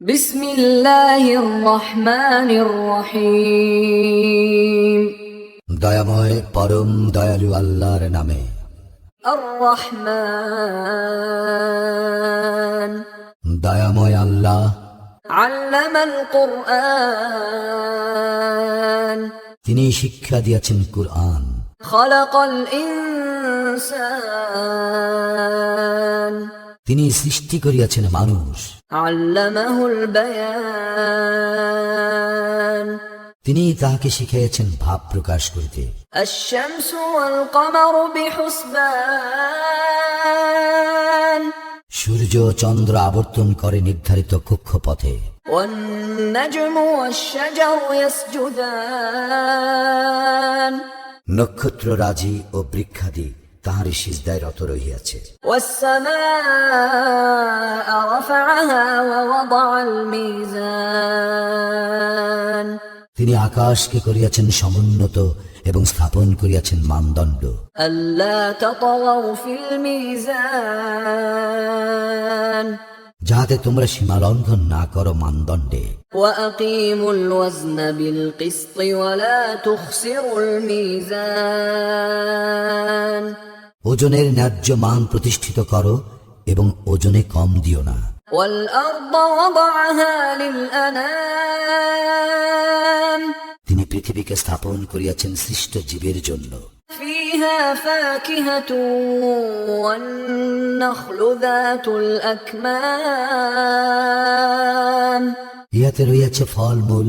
بسم الله الرحمن الرحيم দয়াময় পরম দয়ালু আল্লাহর নামে الرحمن দয়াময় আল্লাহ علم القرآن তিনি শিক্ষা দিয়েছেন কুরআন خلق الإنسان তিনি সৃষ্টি করিয়াছেন মানুষ তিনি তাকে শিখিয়েছেন ভাব প্রকাশ করতে। সূর্য চন্দ্র আবর্তন করে নির্ধারিত কক্ষপথে। নক্ষত্র রাজি ও বৃক্ষাদি তাহারই সিজদায় রত রহিয়াছে। তিনি আকাশকে করিয়াছেন সমুন্নত এবং স্থাপন করিয়াছেন মানদণ্ড। যাহাতে তোমরা সীমা লঙ্ঘন না করো মানদণ্ডে। ওয়া الوزن بالقسط ولا تخسروا الميزان ওজনের ন্যায্য মান প্রতিষ্ঠিত করো এবং ওজনে কম দিও না والأرض وضعها للأنام তিনি পৃথিবীকে স্থাপন করিয়াছেন সৃষ্ট জীবের জন্য فيها فاكهة والنخل ذات الأكمام ইহাতে রইয়াছে ফলমূল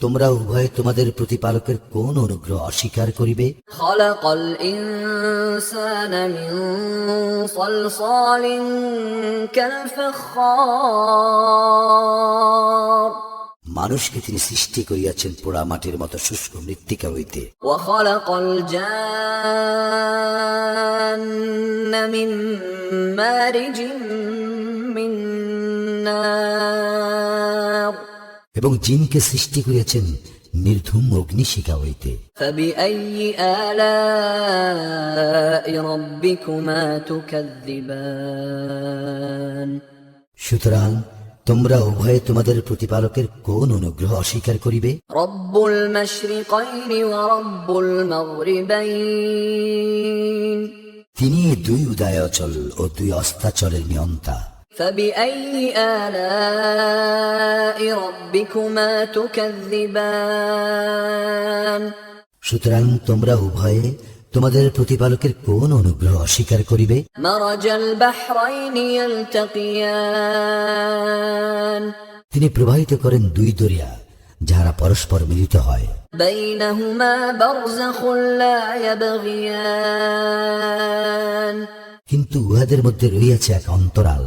তোমরা উভয়ে তোমাদের প্রতিপালকের কোন অনুগ্রহ অস্বীকার করিবে? মানুষকে তিনি সৃষ্টি করিয়াছেন পোড়া মাটির মতো শুষ্ক মৃত্তিকা হইতে। মারিজিম মিন্না এবং জিনকে সৃষ্টি করেছেন নির্ধুম অগ্নিশিখা হইতে। সুতরাং তোমরা উভয়ে তোমাদের প্রতিপালকের কোন অনুগ্রহ অস্বীকার করিবে? তিনি দুই উদয়াচল ও দুই অস্তাচলের নিয়ন্তা। فبأي آلاء ربكما تكذبان সুতরাং তোমরা উভয়ে তোমাদের প্রতিপালকের কোন অনুগ্রহ অস্বীকার করিবে مرج البحرين يلتقيان তিনি প্রবাহিত করেন দুই দরিয়া যাহারা পরস্পর মিলিত হয় بينهما برزخ لا يبغيان কিন্তু উহাদের মধ্যে রইয়াছে এক অন্তরাল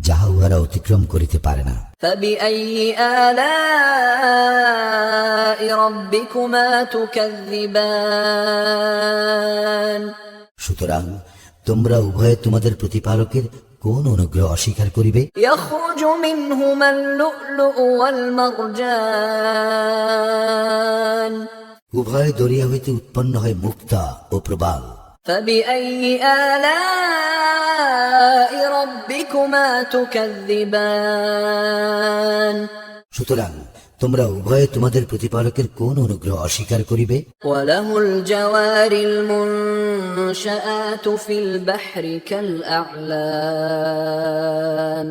যাহা উহারা অতিক্রম করিতে পারে না فبأي آلاء ربكما تكذبان সুতরাং তোমরা উভয়ে তোমাদের প্রতিপালকের কোন অনুগ্রহ অস্বীকার করিবে يخرج منهما اللؤلؤ والمرجان উভয় দরিয়া হইতে উৎপন্ন হয় মুক্তা ও প্রবাল فبأي آلاء ربكما تكذبان সুতরাং তোমরা উভয়ে তোমাদের প্রতিপালকের কোন অনুগ্রহ অস্বীকার করিবে وله الجوار المنشآت في البحر كالأعلام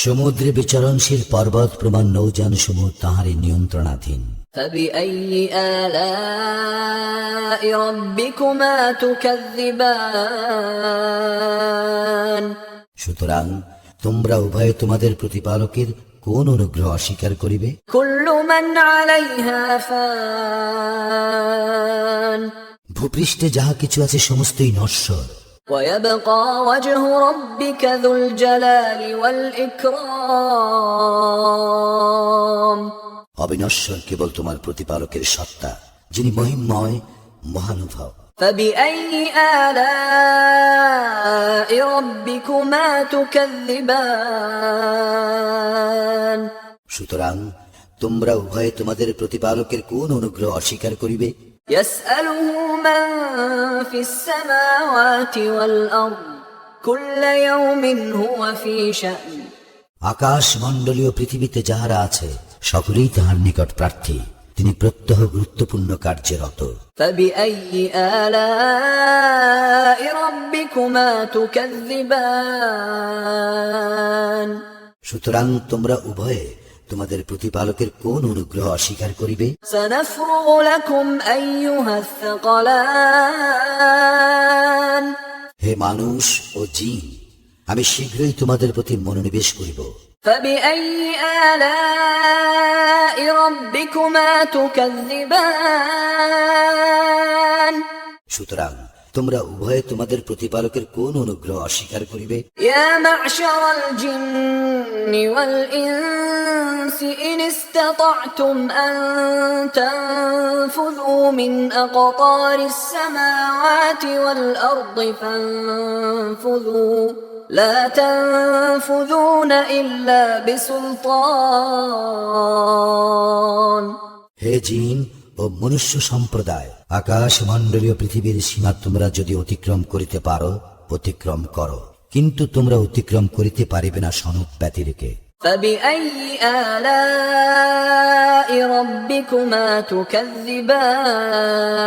সমুদ্রে বিচরণশীল পর্বত প্রমাণ নৌযান সমূহ তাহারই নিয়ন্ত্রণাধীন فبأي آلاء ربكما تكذبان সুতরাং তোমরা উভয়ে তোমাদের প্রতিপালকের কোন অনুগ্রহ অস্বীকার করিবে كل من عليها فان ভূপৃষ্ঠে যাহা কিছু আছে সমস্তই নশ্বর ويبقى وجه ربك ذو الجلال والإكرام অবিনশ্বর কেবল তোমার প্রতিপালকের সত্তা যিনি মহিমময় মহানুভব فبأي آلاء ربكما تكذبان সুতরাং তোমরা উভয়ে তোমাদের প্রতিপালকের কোন অনুগ্রহ অস্বীকার করিবে يسأله من في السماوات والأرض كل يوم هو في شأن আকাশ মণ্ডলীয় পৃথিবীতে যাহারা আছে সকলেই তাহার নিকট প্রার্থী তিনি প্রত্যহ গুরুত্বপূর্ণ কার্যরত। সুতরাং তোমরা উভয়ে তোমাদের প্রতিপালকের কোন অনুগ্রহ অস্বীকার করিবে? হে মানুষ ও জিন আমি শীঘ্রই তোমাদের প্রতি মনোনিবেশ করিব। فبأي آلاء ربكما تكذبان সুতরাং তোমরা উভয়ে তোমাদের প্রতিপালকের কোন অনুগ্রহ অস্বীকার করিবে يا معشر الجن والإنس إن استطعتم أن تنفذوا من أقطار السماوات والأرض فانفذوا لا تنفذون إلا بسلطان হে জিন ও মনুষ্য সম্প্রদায় আকাশ মণ্ডলীয় পৃথিবীর সীমা তোমরা যদি অতিক্রম করিতে পারো অতিক্রম করো কিন্তু তোমরা অতিক্রম করিতে পারিবে না সনদ ব্যতিরেকে فبأي آلاء ربكما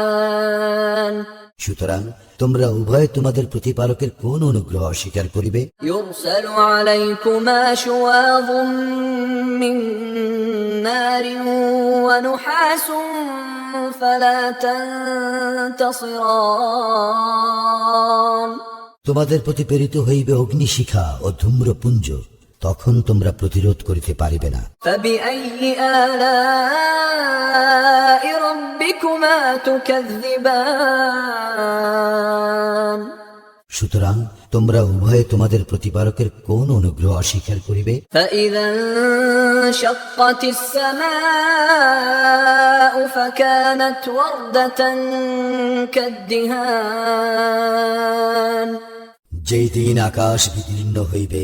تكذبان সুতরাং তোমরা উভয় তোমাদের প্রতিপালকের কোন অনুগ্রহ অস্বীকার করিবে? তোমাদের প্রতি প্রেরিত হইবে অগ্নিশিখা ও ধূম্রপুঞ্জ। তখন তোমরা প্রতিরোধ করিতে পারিবে না فبأي آلاء ربكما تكذبان সুতরাং তোমরা উভয়ে তোমাদের প্রতিপালকের কোন অনুগ্রহ অস্বীকার করিবে فإذا انشقت السماء فكانت وردة كالدهان যেই দিন আকাশ বিদীর্ণ হইবে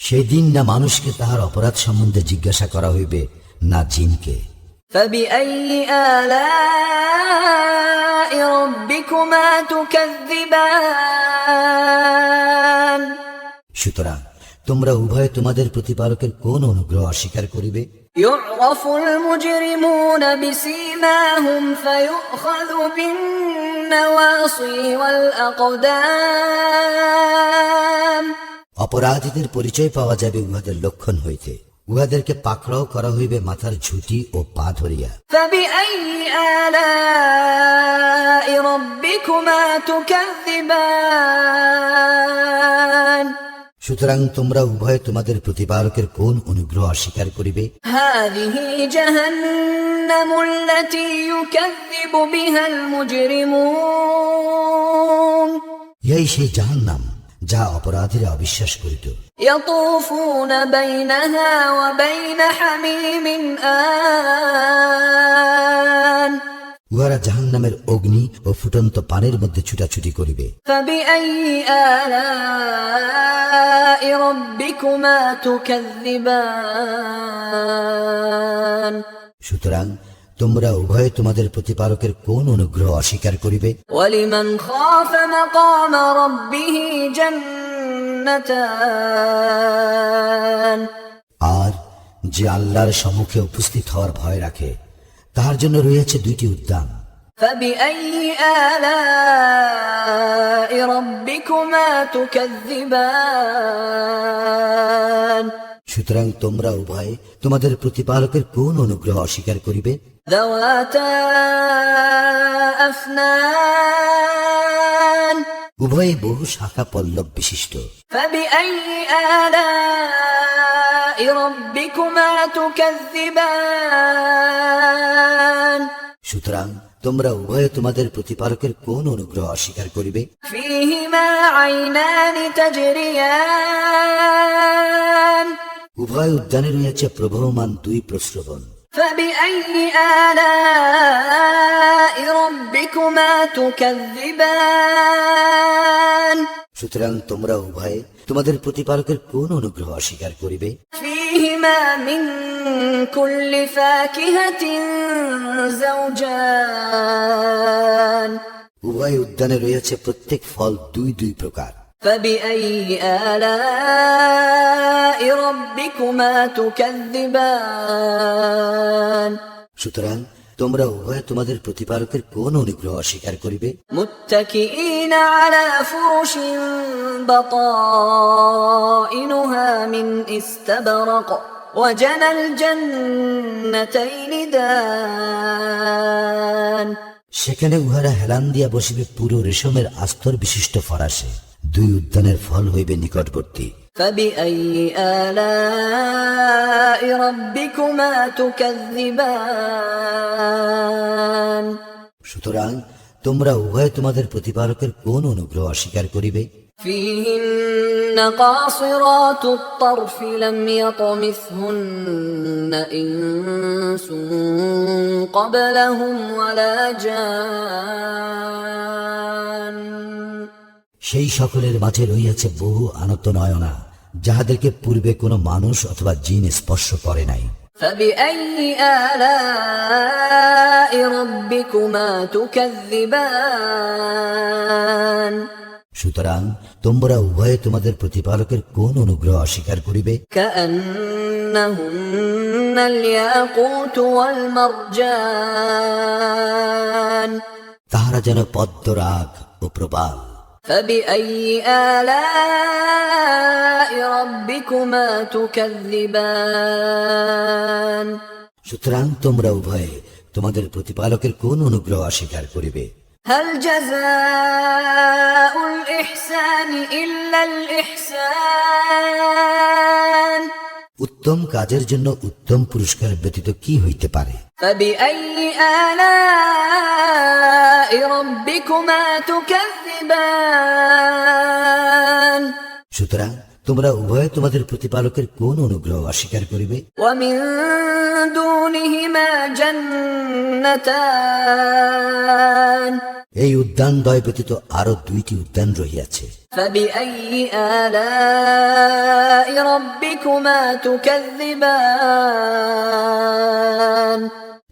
সেই দিন না মানুষকে তাহার অপরাধ সম্বন্ধে জিজ্ঞাসা করা হইবে না জিনকে। সুতরাং তোমরা উভয় তোমাদের প্রতিপালকের কোন অনুগ্রহ অস্বীকার করিবে? ইউরফুল অপরাধীদের পরিচয় পাওয়া যাবে উহাদের লক্ষণ হইতে। উহাদেরকে পাকড়াও করা হইবে মাথার ঝুঁটি ও পা ধরিয়া। সুতরাং তোমরা উভয় তোমাদের প্রতিপালকের কোন অনুগ্রহ অস্বীকার করিবে? ইহাই সেই জাহান নাম যা অপরাধীরা অবিশ্বাস করিত يطوفون بينها وبين حميم آن উহারা জাহান্নামের অগ্নি ও ফুটন্ত পানের মধ্যে ছুটাছুটি করিবে فبأي آلاء ربكما تكذبان সুতরাং তোমরা উভয়ে তোমাদের প্রতিপালকের কোন অনুগ্রহ অস্বীকার করিবে ولمن خاف مقام ربه جنتان আর যে আল্লাহর সম্মুখে উপস্থিত হওয়ার ভয় রাখে তাহার জন্য রয়েছে দুইটি উদ্যান فبأي آلاء ربكما تكذبان সুতরাং তোমরা উভয়ে তোমাদের প্রতিপালকের কোন অনুগ্রহ অস্বীকার করিবে? উভয়ে বহু শাখা পল্লব বিশিষ্ট। সুতরাং তোমরা উভয়ে তোমাদের প্রতিপালকের কোন অনুগ্রহ অস্বীকার করিবে? ফিহিমা আইনানি তাজরিয়ান। উভয় উদ্যানে রয়েছে প্রবহমান দুই প্রশ্রবণ সুতরাং তোমরা উভয়ে তোমাদের প্রতিপালকের কোন অনুগ্রহ অস্বীকার করিবে। উভয় উদ্যানে রয়েছে প্রত্যেক ফল দুই দুই প্রকার। فبأي آلاء ربكما تكذبان সুতরাং তোমরা উভয়ে তোমাদের প্রতিপালকের কোন অনুগ্রহ অস্বীকার করিবে متكئين على فرش بطائنها من استبرق وجنى الجنتين دان সেখানে উহারা হেলান দিয়া বসিবে পুরো রেশমের আস্তর বিশিষ্ট ফরাসে দুই উদ্যানের ফল হইবে নিকটবর্তী فبأي آلاء ربكما تكذبان সুতরাং তোমরা উভয়ে তোমাদের প্রতিপালকের কোন অনুগ্রহ অস্বীকার করিবে فيهن قاصرات الطرف لم يطمثهن إنس قبلهم ولا جان সেই সকলের মাঝে রইয়াছে বহু আনত নয়না যাহাদেরকে পূর্বে কোনো মানুষ অথবা জিন স্পর্শ করে নাই। সুতরাং তোমরা উভয়ে তোমাদের প্রতিপালকের কোন অনুগ্রহ অস্বীকার করিবে? তাহারা যেন পদ্মরাগ ও প্রবাল। فبأي آلاء ربكما تكذبان সুতরাং তোমরা উভয়ে তোমাদের প্রতিপালকের কোন অনুগ্রহ অস্বীকার করিবে هل جزاء الإحسان إلا الإحسان উত্তম কাজের জন্য উত্তম পুরস্কার ব্যতীত কি হইতে পারে فبأي آلاء ربكما تكذبان সুতরাং তোমরা উভয়ে তোমাদের প্রতিপালকের কোন অনুগ্রহ অস্বীকার করিবে ومن دونهما جنتان এই উদ্যান দয় ব্যতীত আরও দুইটি উদ্যান রহিয়াছে।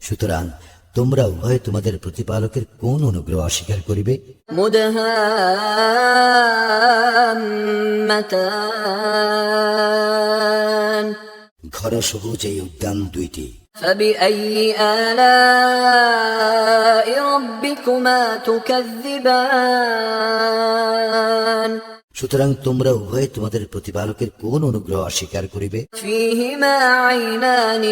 সুতরাং তোমরা উভয় তোমাদের প্রতিপালকের কোন অনুগ্রহ অস্বীকার করিবে? ঘর সবুজ এই উদ্যান দুইটি। فبأي آلاء ربكما تكذبان সুতরাং তোমরা উভয়ে তোমাদের প্রতিপালকের কোন অনুগ্রহ অস্বীকার করিবে فيهما عينان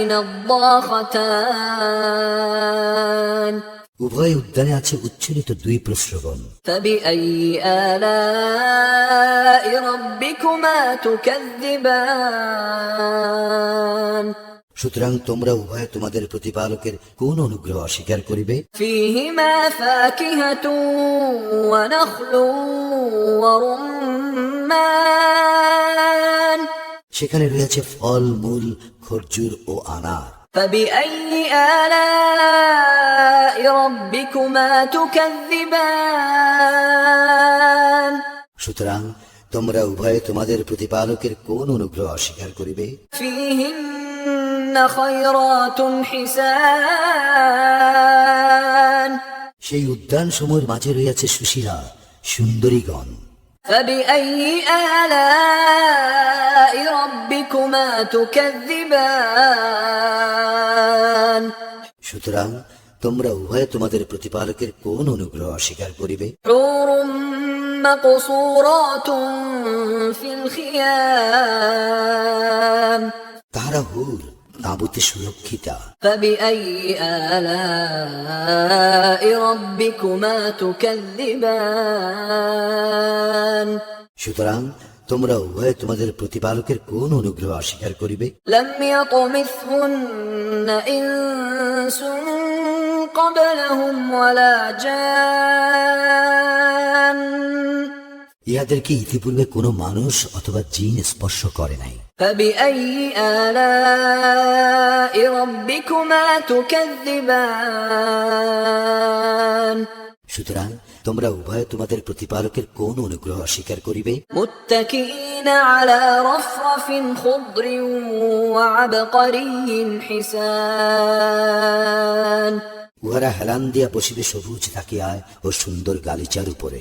نضاختان উভয় উদ্যানে আছে উচ্ছলিত দুই প্রশ্রবণ فبأي آلاء ربكما تكذبان সুতরাং তোমরা উভয় তোমাদের প্রতিপালকের কোন অনুগ্রহ অস্বীকার করিবে? সেখানে রয়েছে ফল মূল খরচুর ও আনার। সুতরাং তোমরা উভয়ে তোমাদের প্রতিপালকের কোন অনুগ্রহ অস্বীকার করিবে? সেই উদ্যান সময়ের মাঝে রয়েছে সুশীলা সুন্দরীগণ। সুতরাং তোমরা উভয়ে তোমাদের প্রতিপালকের কোন অনুগ্রহ অস্বীকার করিবে? তারা হুর তাঁবুতে সুরক্ষিতা فبأي آلاء ربكما تكذبان সুতরাং তোমরা উভয় তোমাদের প্রতিপালকের কোন অনুগ্রহ অস্বীকার করিবে لم يطمثهن إنس قبلهم ولا جان ইহাদেরকে ইতিপূর্বে কোনো মানুষ অথবা জিন স্পর্শ করে নাই। সুতরাং তোমরা উভয় তোমাদের প্রতিপালকের কোন অনুগ্রহ অস্বীকার করিবে? মুত্তাকিনা উহারা হেলান দিয়া বসিবে সবুজ থাকি আয় ও সুন্দর গালিচার উপরে।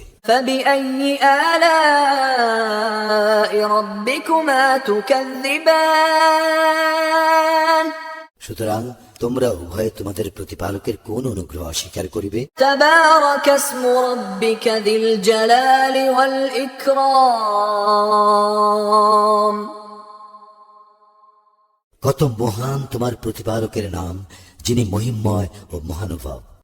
সুতরাং তোমরা উভয়ে তোমাদের প্রতিপালকের কোন অনুগ্রহ অস্বীকার করিবে? কত মহান তোমার প্রতিপালকের নাম। যিনি মহিমময় ও মহানুভব।